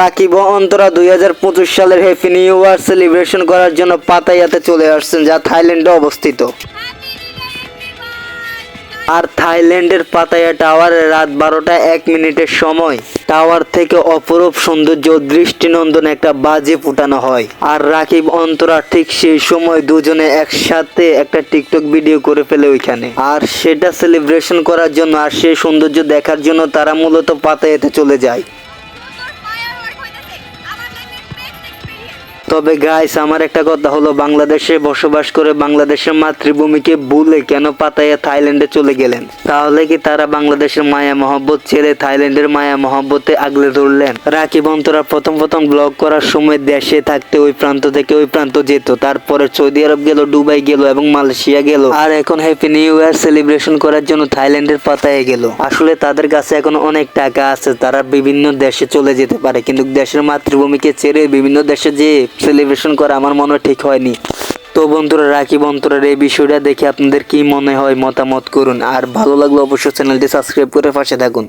রাকিব অন্তরা দুই হাজার পঁচিশ সালের হ্যাপি নিউ ইয়ার সেলিব্রেশন করার জন্য পাতাইয়াতে চলে আসছেন, যা থাইল্যান্ডে অবস্থিত। আর থাইল্যান্ডের পাতায়া টাওয়ারে রাত বারোটা এক মিনিটের সময় টাওয়ার থেকে অপরূপ সৌন্দর্য দৃষ্টিনন্দন একটা বাজি ফুটানো হয়। আর রাকিব, অন্তরা ঠিক সেই সময় দুজনে একসাথে একটা টিকটক ভিডিও করে ফেলে ওইখানে। আর সেটা সেলিব্রেশন করার জন্য আর সেই সৌন্দর্য দেখার জন্য তারা মূলত পাতায়াতে চলে যায়। তবে গাইস আমার একটা কথা হলো, বাংলাদেশে বসবাস করে বাংলাদেশের মাতৃভূমিকে ভুলে কেন পাতায়া থাইল্যান্ডে চলে গেলেন? তাহলে কি তারা বাংলাদেশের মায়া মহব্বত ছেড়ে থাইল্যান্ডের মায়া মহব্বতে আগলে ধরলেন? রাকিব অন্তরা প্রথম প্রথম ব্লগ করার সময় দেশে থাকতে ওই প্রান্ত থেকে ওই প্রান্ত যেত, তারপরে সৌদি আরব গেল, দুবাই গেল এবং মালয়েশিয়া গেল। আর এখন হ্যাপি নিউ ইয়ার সেলিব্রেশন করার জন্য থাইল্যান্ডের পাতায় গেল। আসলে তাদের কাছে এখন অনেক টাকা আছে, তারা বিভিন্ন দেশে চলে যেতে পারে, কিন্তু দেশের মাতৃভূমিকে ছেড়ে বিভিন্ন দেশে যে সেলিব্রেশন করা আমার মনে ঠিক হয়নি। তো বন্ধুরা, রাখি বন্ধুরা, এই বিষয়টা দেখে আপনাদের কি মনে হয় মতামত করুন। আর ভালো লাগলে অবশ্যই চ্যানেলটি সাবস্ক্রাইব করে পাশে থাকুন।